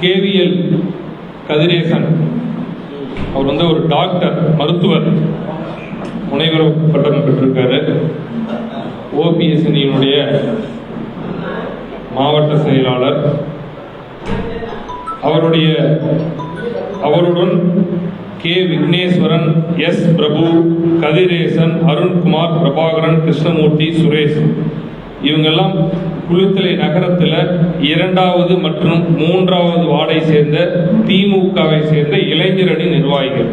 KVL Kathiresan. அவர் வந்து ஒரு doctor மருத்துவர். முனைவர் பட்டம் பெற்றிருக்காரு. ஓபிஎஸ்னியினுடைய மாவட்ட செயலாளர். அவருடைய அவருடன் கே விக்னேஸ்வரன் எஸ் பிரபு கதிரேசன் அருண்குமார் பிரபாகரன் கிருஷ்ணமூர்த்தி சுரேஷ். இவங்கெல்லாம் குளித்தலை நகரத்தில் இரண்டாவது மற்றும் மூன்றாவது வார்டை சேர்ந்த திமுகவை சேர்ந்த இளைஞரணி நிர்வாகிகள்.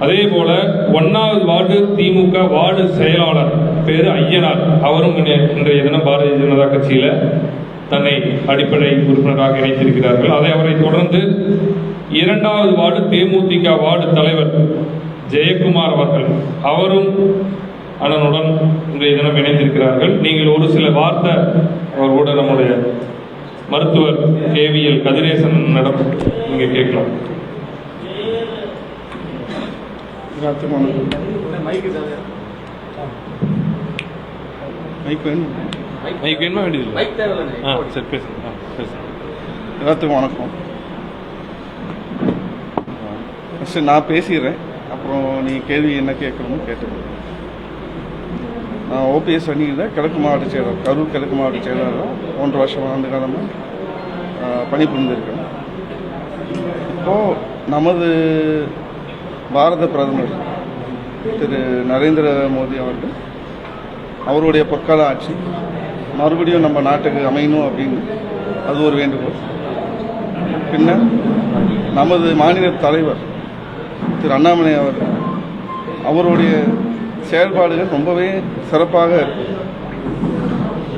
அதே போல ஒன்னாவது வார்டு திமுக வார்டு செயலாளர் பேரு ஐயனார். அவரும் இன்றைய- இன்றைய தினம் பாரதிய ஜனதா கட்சியில தன்னை அடிப்படை உறுப்பினராக இணைத்திருக்கிறார்கள். அதை அவரை தொடர்ந்து இரண்டாவது வார்டு தேமுதிக வார்டு தலைவர் ஜெயக்குமார் அவர்கள் அவரும் அண்ணனுடன் இன்றைய தினம் இணைந்திருக்கிறார்கள். நீங்கள் ஒரு சில வார்த்தை அவரோட நம்முடைய மருத்துவர் கேவிஎல் கதிரேசனிடம் நீங்க கேட்கலாம். எல்லாத்துக்கும் வணக்கம் மைக் வேணும்? மைக் வேணுமா வேண்டியது ஆ சரி பேசுங்க. ஆ பேசுங்க. எல்லாத்துக்கும் வணக்கம். ஃபஸ்ட்டு நான் பேசிடுறேன். அப்புறம் நீ கேள்வி என்ன கேட்கணுமோ கேட்டுக்கோ நான் ஓபிஎஸ் அணியில் கிழக்கு மாவட்ட செயலாளர் கரூர் கிழக்கு மாவட்ட செயலாளர் ஒன்றரை வருஷம் ஆண்டு காலமாக பணிபுரிந்திருக்கிறேன் இப்போது நமது பாரத பிரதமர் திரு நரேந்திர மோடி அவர்கள் அவருடைய பொற்கால ஆட்சி மறுபடியும் நம்ம நாட்டுக்கு அமையணும் அப்படின்னு அது ஒரு வேண்டுகோள். பின்னர் நமது மாநில தலைவர் திரு அண்ணாமலை அவர்கள் அவருடைய செயல்பாடுகள் ரொம்பவே சிறப்பாக இருக்கு.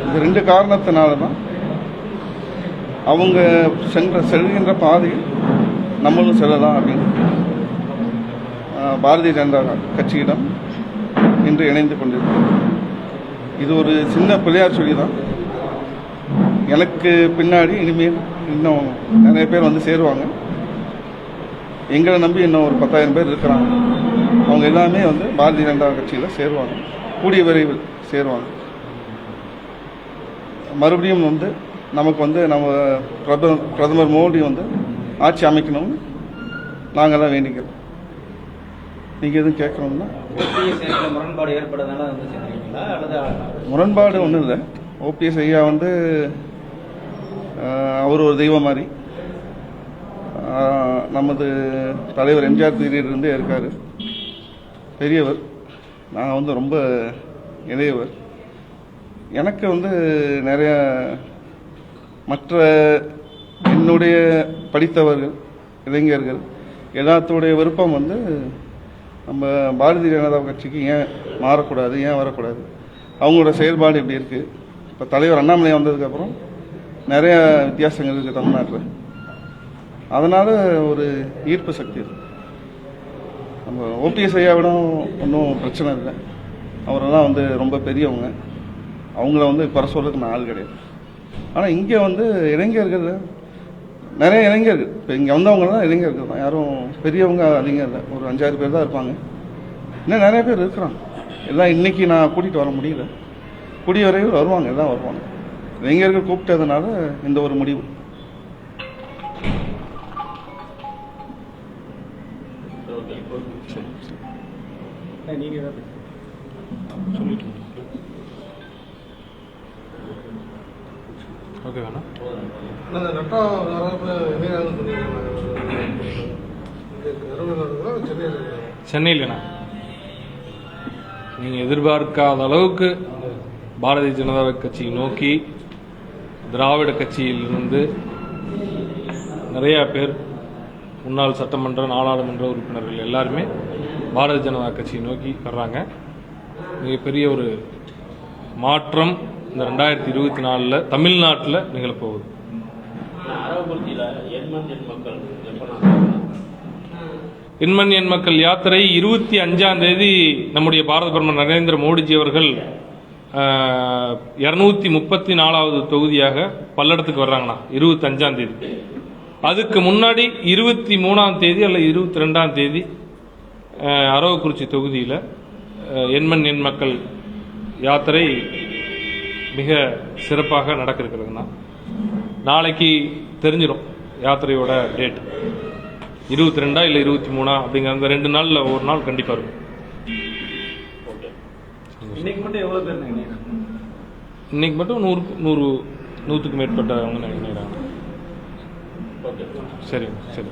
இந்த ரெண்டு காரணத்தினால தான் அவங்க சென்ற செல்கின்ற பாதையில் நம்மளும் செல்லலாம் அப்படின்னு பாரதிய ஜனதா கட்சியிடம் இன்று இணைந்து கொண்டிருக்கிறோம். இது ஒரு சின்ன பிள்ளையார் சொல்லி தான் எனக்கு பின்னாடி இனிமேல் இன்னும் நிறைய பேர் வந்து சேருவாங்க. எங்களை நம்பி இன்னும் ஒரு பத்தாயிரம் பேர் இருக்கிறாங்க. அவங்க எல்லாமே வந்து பாரதிய ஜனதா கட்சியில் சேருவாங்க. கூடிய விரைவில் சேருவாங்க. மறுபடியும் வந்து நமக்கு வந்து நம்ம பிரதமர் பிரதமர் மோடி வந்து ஆட்சி அமைக்கணும்னு நாங்கள்லாம் வேண்டிக்கிறோம். நீங்கள் எதுவும் கேட்கணும்னா? முரண்பாடு அல்லது முரண்பாடு ஒன்றும் இல்லை. ஓபிஎஸ் ஐயா வந்து அவர் ஒரு தெய்வம் மாதிரி. நமது தலைவர் எம்ஜிஆர் பீரியட்லேருந்தே இருக்கார். பெரியவர். நான் வந்து ரொம்ப இளையவர் எனக்கு வந்து நிறையா மற்ற என்னுடைய படித்தவர்கள் இளைஞர்கள் எல்லாத்துடைய விருப்பம் வந்து நம்ம பாரதிய ஜனதா கட்சிக்கு ஏன் மாறக்கூடாது ஏன் வரக்கூடாது? அவங்களோட செயல்பாடு எப்படி இருக்குது இப்போ தலைவர் அண்ணாமலை வந்ததுக்கப்புறம் நிறையா வித்தியாசங்கள் இருக்குது தமிழ்நாட்டில். அதனால் ஒரு ஈர்ப்பு சக்தி இருக்குது நம்ம ஓபிஎஸ் ஐயாவிடம் ஒன்றும் பிரச்சனை இல்லை. அவரெல்லாம் வந்து ரொம்ப பெரியவங்க. அவங்கள வந்து குறை சொல்கிறதுக்கு நான் ஆள் கிடையாது. ஆனால் இங்கே வந்து இளைஞர்கள் நிறைய இளைஞர்கள். இப்போ இங்கே வந்தவங்க தான் இளைஞர்கள் தான். யாரும் பெரியவங்க அதிகம் இல்லை. ஒரு அஞ்சாறு பேர் தான் இருப்பாங்க. இன்னும் நிறைய பேர் இருக்கிறாங்க. எல்லாம் இன்றைக்கி நான் கூட்டிகிட்டு வர முடியல. கூடிய விரைவில் வருவாங்க எல்லாம் வருவாங்க. இளைஞர்கள் கூப்பிட்டதுனால இந்த ஒரு முடிவு. நீங்கள் தான் ஓகே வேணா சென்னையிலண்ணா. நீங்கள் எதிர்பார்க்காத அளவுக்கு பாரதிய ஜனதா கட்சியை நோக்கி திராவிட கட்சியிலிருந்து நிறையா பேர் முன்னாள் சட்டமன்ற நாடாளுமன்ற உறுப்பினர்கள் எல்லாருமே பாரதிய ஜனதா கட்சியை நோக்கி வர்றாங்க. மிகப்பெரிய ஒரு மாற்றம் இந்த ரெண்டாயிரத்தி இருபத்தி நாலில் தமிழ்நாட்டில் நிகழப்போகுது எண்மண் எண் மக்கள் யாத்திரை இருபத்தி அஞ்சாம் தேதி நம்முடைய பாரத பிரதமர் நரேந்திர மோடிஜி அவர்கள் இரநூத்தி முப்பத்தி நாலாவது தொகுதியாக பல்லடத்துக்கு வர்றாங்கண்ணா இருபத்தி அஞ்சாம் தேதி. அதுக்கு முன்னாடி இருபத்தி மூணாம் தேதி அல்ல இருபத்தி ரெண்டாம் தேதி அரவக்குறிச்சி தொகுதியில் எண்மண் எண் மக்கள் யாத்திரை மிக சிறப்பாக நடக்க இருக்கிறதுண்ணா நாளைக்கு தெரிஞ்சிடும் யாத்திரையோட டேட். இருபத்தி ரெண்டா இல்லை இருபத்தி மூணா அப்படிங்கிற அந்த ரெண்டு நாளில் ஒரு நாள் கண்டிப்பாக இருக்கும். இன்னைக்கு மட்டும் எவ்வளவு பேர் இன்னைக்கு மட்டும் நூறு நூறு நூற்றுக்கு மேற்பட்டவங்க நினைக்கிறாங்க. சரி சரி